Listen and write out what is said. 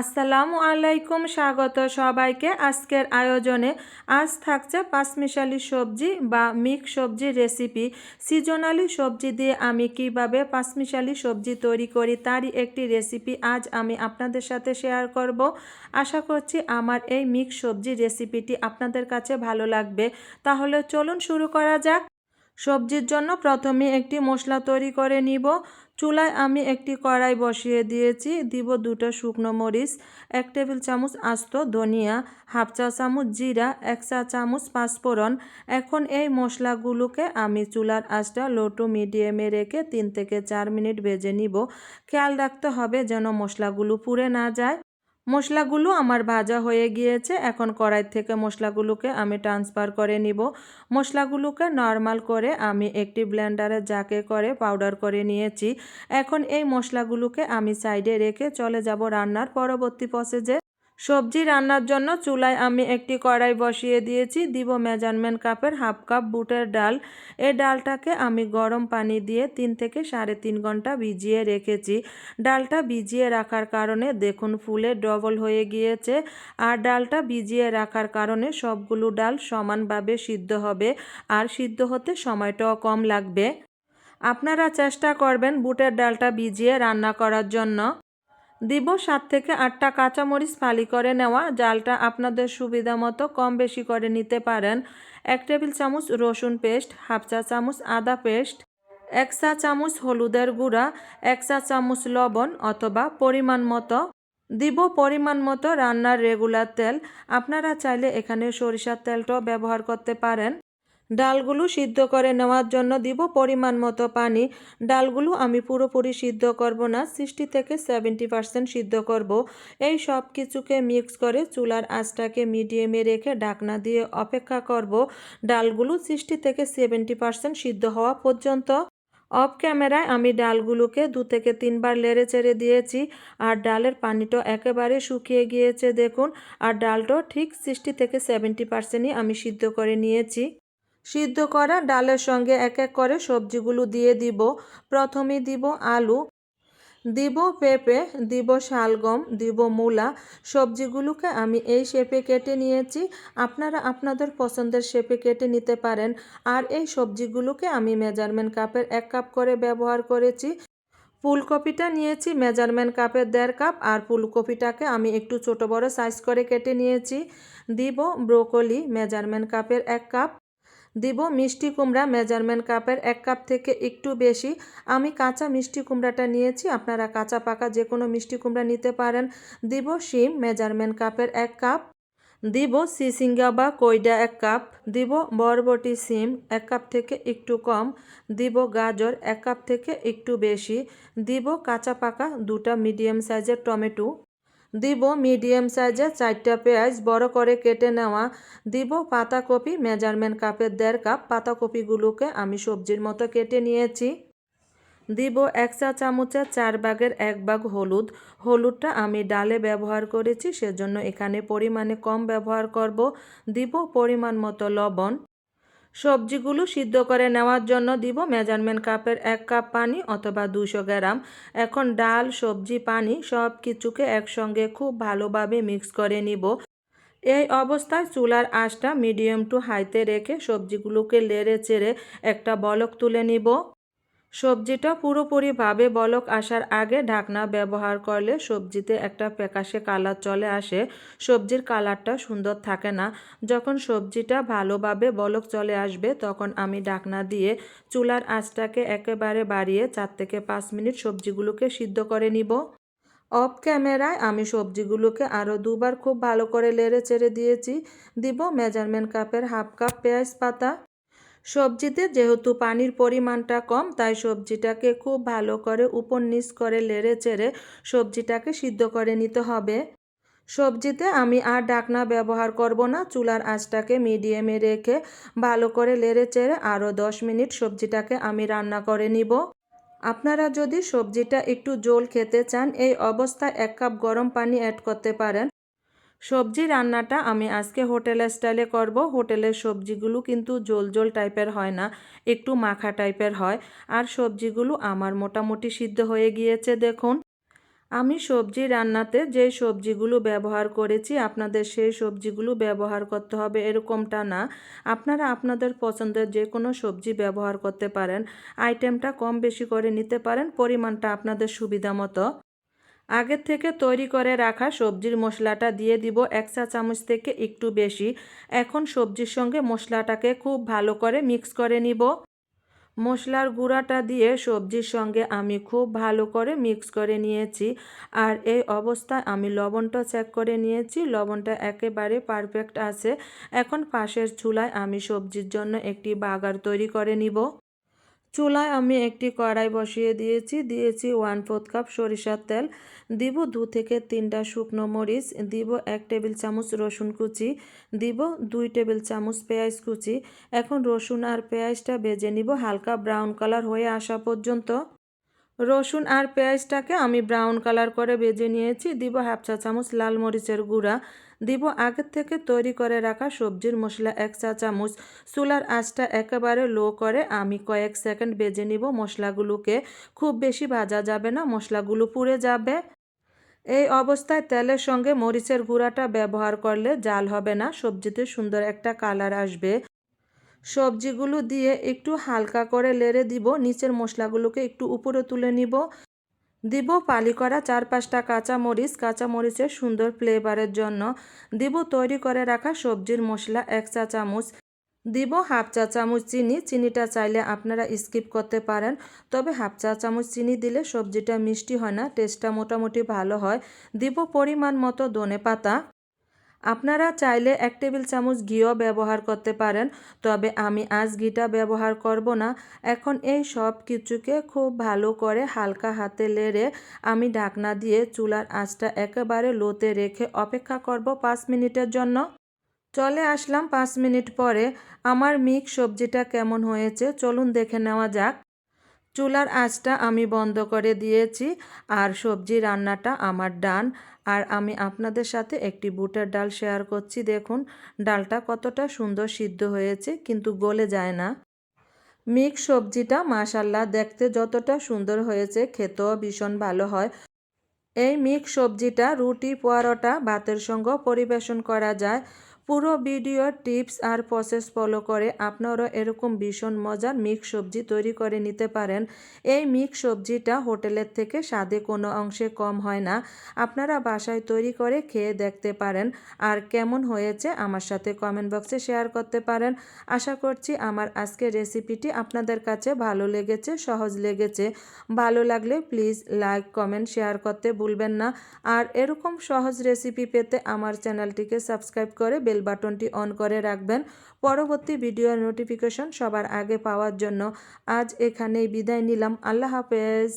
আসসালামু আলাইকুম, স্বাগত সবাইকে। আজকের আয়োজনে আজ থাকছে পাঁচমিশালি সবজি বা মিক্স সবজি রেসিপি। সিজনালি সবজি দিয়ে আমি কীভাবে পাঁচমিশালি সবজি তৈরি করি তারই একটি রেসিপি আজ আমি আপনাদের সাথে শেয়ার করব। আশা করছি আমার এই মিক্স সবজি রেসিপিটি আপনাদের কাছে ভালো লাগবে। তাহলে চলুন শুরু করা যাক। সবজির জন্য প্রথমে একটি মশলা তৈরি করে নিব। চুলায় আমি একটি কড়াই বসিয়ে দিয়েছি। দিব দুটো শুকনো মরিচ, এক টেবিল চামচ আস্ত ধনিয়া, হাফ চা চামচ জিরা, এক চা চামচ পাঁচফোড়ন। এখন এই মশলাগুলোকে আমি চুলার আঁচটা লো টু মিডিয়ামে রেখে তিন থেকে চার মিনিট ভেজে নিব। খেয়াল রাখতে হবে যেন মশলাগুলো পুড়ে না যায়। মশলাগুলো আমার ভাজা হয়ে গিয়েছে। এখন কড়াই থেকে মশলাগুলোকে আমি ট্রান্সফার করে নিব। মশলাগুলোকে নর্মাল করে আমি একটি ব্লেন্ডারে জাকে করে পাউডার করে নিয়েছি। এখন এই মশলাগুলোকে আমি সাইডে রেখে চলে যাব রান্নার পরবর্তী প্রসেসে সবজি রান্নার জন্য চুলায় আমি একটি কড়াই বসিয়ে দিয়েছি। দিব মেজারমেন্ট কাপের হাফ কাপ বুটের ডাল। এই ডালটাকে আমি গরম পানি দিয়ে তিন থেকে সাড়ে তিন ঘণ্টা ভিজিয়ে রেখেছি। ডালটা ভিজিয়ে রাখার কারণে দেখুন ফুলে ডবল হয়ে গিয়েছে। আর ডালটা ভিজিয়ে রাখার কারণে সবগুলো ডাল সমানভাবে সিদ্ধ হবে। আর সিদ্ধ হতে সময়টাও কম লাগবে। আপনারা চেষ্টা করবেন বুটের ডালটা ভিজিয়ে রান্না করার জন্য। দিব সাত থেকে আটটা কাঁচামরিচ ফালি করে নেওয়া। জালটা আপনাদের সুবিধা মতো কম বেশি করে নিতে পারেন। এক টেবিল চামচ রসুন পেস্ট, হাফ চা চামচ আদা পেস্ট, এক চা চামচ হলুদের গুঁড়া, এক চা চামচ লবণ অথবা পরিমাণ মতো। দিব পরিমাণ মতো রান্নার রেগুলার তেল। আপনারা চাইলে এখানে সরিষার তেলটাও ব্যবহার করতে পারেন। ডালগুলো সিদ্ধ করে নেওয়ার জন্য দিব পরিমাণ মতো পানি। ডালগুলো আমি পুরোপুরি সিদ্ধ করব না, সিক্সটি থেকে সেভেন্টি পার্সেন্ট সিদ্ধ করব। এই সব কিছুকে মিক্স করে চুলার আঁচটাকে মিডিয়ামে রেখে ঢাকনা দিয়ে অপেক্ষা করব। ডালগুলো সিক্সটি থেকে সেভেন্টি পার্সেন্ট সিদ্ধ হওয়া পর্যন্ত। অফ ক্যামেরায় আমি ডালগুলোকে দু থেকে তিনবার লেড়ে চেড়ে দিয়েছি আর ডালের পানিটা একেবারে শুকিয়ে গিয়েছে, দেখুন। আর ডালটাও ঠিক সিক্সটি থেকে সেভেন্টি পার্সেন্টই আমি সিদ্ধ করে নিয়েছি। সিদ্ধ করা ডালের সঙ্গে এক এক করে সবজিগুলো দিয়ে দিব। প্রথমে দিব আলু, দিব পেঁপে, দিব শালগম, দিব মূলা। সবজিগুলোকে আমি এই শেপে কেটে নিয়েছি। আপনারা আপনাদের পছন্দের শেপে কেটে নিতে পারেন। আর এই সবজিগুলোকে আমি মেজারমেন্ট কাপের এক কাপ করে ব্যবহার করেছি। ফুলকপিটা নিয়েছি মেজারমেন্ট কাপের দেড় কাপ। আর ফুলকপিটাকে আমি একটু ছোট বড় সাইজ করে কেটে নিয়েছি। দিব ব্রোকলি মেজারমেন্ট কাপের এক কাপ। দিব মিষ্টি কুমড়া মেজারমেন্ট কাপের এক কাপ থেকে একটু বেশি। আমি কাঁচা মিষ্টি কুমড়াটা নিয়েছি, আপনারা কাঁচা পাকা যে কোনো মিষ্টি কুমড়া নিতে পারেন। দিব শিম মেজারমেন্ট কাপের এক কাপ। দিব সিসিঙ্গা বা কইডা এক কাপ। দিব বরবটি সিম এক কাপ থেকে একটু কম। দিব গাজর এক কাপ থেকে একটু বেশি। দিব কাঁচা পাকা দুটা মিডিয়াম সাইজের টমেটো। দিব মিডিয়াম সাইজের চারটা পেঁয়াজ, বড় করে কেটে নেওয়া দিব পাতাকপি, মেজারমেন্ট কাপের দেড় কাপ পাতাকপিগুলোকে আমি সবজির মতো কেটে নিয়েছি। দিব এক চা চামচের চার ভাগের এক ভাগ হলুদ। হলুদটা আমি ডালে ব্যবহার করেছি, সেজন্য এখানে পরিমাণে কম ব্যবহার করব। দিব পরিমাণ মতো লবণ। সবজিগুলো সিদ্ধ করে নেওয়ার জন্য দিব মেজারমেন্ট কাপের এক কাপ পানি অথবা দুশো গ্রাম। এখন ডাল, সবজি, পানি সব কিছুকে একসঙ্গে খুব ভালোভাবে মিক্স করে নিব। এই অবস্থায় চুলার আঁচটা মিডিয়াম টু হাইতে রেখে সবজিগুলোকে লেড়ে চেড়ে একটা বলক তুলে নিব। সবজিটা পুরোপুরিভাবে বলক আসার আগে ঢাকনা ব্যবহার করলে সবজিতে একটা প্যাকাশে কালার চলে আসে, সবজির কালারটা সুন্দর থাকে না। যখন সবজিটা ভালোভাবে বলক চলে আসবে, তখন আমি ঢাকনা দিয়ে চুলার আঁচটাকে একেবারে বাড়িয়ে চার থেকে পাঁচ মিনিট সবজিগুলোকে সিদ্ধ করে নিব। অফ ক্যামেরায় আমি সবজিগুলোকে আরও দুবার খুব ভালো করে লেড়ে চেড়ে দিয়েছি। দিব মেজারমেন্ট কাপের হাফ কাপ পেঁয়াজ পাতা। সবজিতে যেহেতু পানির পরিমাণটা কম, তাই সবজিটাকে খুব ভালো করে উপর নিচ করে লেড়ে চেড়ে সবজিটাকে সিদ্ধ করে নিতে হবে। সবজিতে আমি আর ডাকনা ব্যবহার করব না, চুলার আঁচটাকে মিডিয়ামে রেখে ভালো করে লেড়ে চেড়ে আরও দশ মিনিট সবজিটাকে আমি রান্না করে নিব। আপনারা যদি সবজিটা একটু জল খেতে চান, এই অবস্থায় এক কাপ গরম পানি অ্যাড করতে পারেন। সবজি রান্নাটা আমি আজকে হোটেল স্টাইলে করব। হোটেলের সবজিগুলো কিন্তু জোল জোল টাইপের হয় না, একটু মাখা টাইপের হয়। আর সবজিগুলো আমার মোটামুটি সিদ্ধ হয়ে গিয়েছে, দেখুন। আমি সবজি রান্নাতে যে সবজিগুলো ব্যবহার করেছি, আপনাদের সেই সবজিগুলো ব্যবহার করতে হবে এরকমটা না। আপনারা আপনাদের পছন্দের যে কোনো সবজি ব্যবহার করতে পারেন। আইটেমটা কম বেশি করে নিতে পারেন, পরিমাণটা আপনাদের সুবিধা মতো। আগের থেকে তৈরি করে রাখা সবজির মশলাটা দিয়ে দিব এক চা চামচ থেকে একটু বেশি। এখন সবজির সঙ্গে মশলাটাকে খুব ভালো করে মিক্স করে নিব। মশলার গুঁড়াটা দিয়ে সবজির সঙ্গে আমি খুব ভালো করে মিক্স করে নিয়েছি। আর এই অবস্থায় আমি লবণটা চেক করে নিয়েছি। লবণটা একেবারে পারফেক্ট আছে। এখন পাশের চুলায় আমি সবজির জন্য একটি বাগার তৈরি করে নিব। চুলায় আমি একটি কড়াই বসিয়ে দিয়েছি। দিয়েছি ওয়ান ফোর্থ কাপ সরিষার তেল। দিব দু থেকে তিনটা শুকনো মরিচ। দিব এক টেবিল চামচ রসুন কুচি। দিব দুই টেবিল চামচ পেঁয়াজ কুচি। এখন রসুন আর পেঁয়াজটা ভেজে নিব হালকা ব্রাউন কালার হয়ে আসা পর্যন্ত। রসুন আর পেঁয়াজটাকে আমি ব্রাউন কালার করে ভেজে নিয়েছি। দিব হাফ চা চামচ লাল মরিচের গুঁড়া। দিব আগের থেকে তৈরি করে রাখা সবজির মশলা এক চা চামচ। চুলার আঁচটা একেবারে লো করে আমি কয়েক সেকেন্ড বেজে নিব। মশলাগুলোকে খুব বেশি ভাজা যাবে না, মশলাগুলো পুড়ে যাবে। এই অবস্থায় তেলের সঙ্গে মরিচের গুঁড়াটা ব্যবহার করলে জাল হবে না, সবজিতে সুন্দর একটা কালার আসবে। সবজিগুলো দিয়ে একটু হালকা করে লেড়ে দিব। নিচের মশলাগুলোকে একটু উপরে তুলে নিব। দিব পালি করা চার পাঁচটা কাঁচামরিচ, কাঁচামরিচের কাঁচা মরিচের সুন্দর ফ্লেভারের জন্য। দিব তৈরি করে রাখা সবজির মশলা এক চা চামচ। দিব হাফ চা চামচ চিনি। চিনিটা চাইলে আপনারা স্কিপ করতে পারেন। তবে হাফ চা চামচ চিনি দিলে সবজিটা মিষ্টি হয় না, টেস্টটা মোটামুটি ভালো হয়। দিব পরিমাণ মতো ধনে পাতা আপনারা চাইলে এক টেবিল চামচ ঘিও ব্যবহার করতে পারেন, তবে আমি আজ ঘিটা ব্যবহার করব না। এখন এই সব কিছুকে খুব ভালো করে হালকা হাতে লেড়ে আমি ঢাকনা দিয়ে চুলার আঁচটা একেবারে লোতে রেখে অপেক্ষা করব পাঁচ মিনিটের জন্য। চলে আসলাম পাঁচ মিনিট পরে। আমার মিক্স সবজিটা কেমন হয়েছে চলুন দেখে নেওয়া যাক। চুলার আঁচটা আমি বন্ধ করে দিয়েছি আর সবজি রান্নাটা আমার ডান। আর আমি আপনাদের সাথে একটি বুটের ডাল শেয়ার করছি। দেখুন, ডালটা কতটা সুন্দর সিদ্ধ হয়েছে, কিন্তু গলে যায় না। মিক্স সবজিটা মাশাল্লাহ দেখতে যতটা সুন্দর হয়েছে, খেতেও ভীষণ ভালো হয়। এই মিক্স সবজিটা রুটি পোয়ারোটা ভাতের সঙ্গে পরিবেশন করা যায়। পুরো ভিডিওর টিপস আর প্রসেস ফলো করে আপনারা এরকম ভীষণ মজার মিক্স সবজি তৈরি করে নিতে পারেন। এই মিক্স সবজিটা হোটেলের থেকে স্বাদে কোনো অংশে কম হয় না। আপনারা বাসায় তৈরি করে খেয়ে দেখতে পারেন আর কেমন হয়েছে আমার সাথে কমেন্ট বক্সে শেয়ার করতে পারেন। আশা করছি আমার আজকের রেসিপিটি আপনাদের কাছে ভালো লেগেছে, সহজ লেগেছে। ভালো লাগলে প্লিজ লাইক কমেন্ট শেয়ার করতে ভুলবেন না। আর এরকম সহজ রেসিপি পেতে আমার চ্যানেলটিকে সাবস্ক্রাইব করে বেল বাটনটি অন করে রাখবেন। পরবর্তী ভিডিওর নোটিফিকেশন সবার আগে পাওয়ার জন্য আজ এখানেই বিদায় নিলাম। আল্লাহ হাফেজ।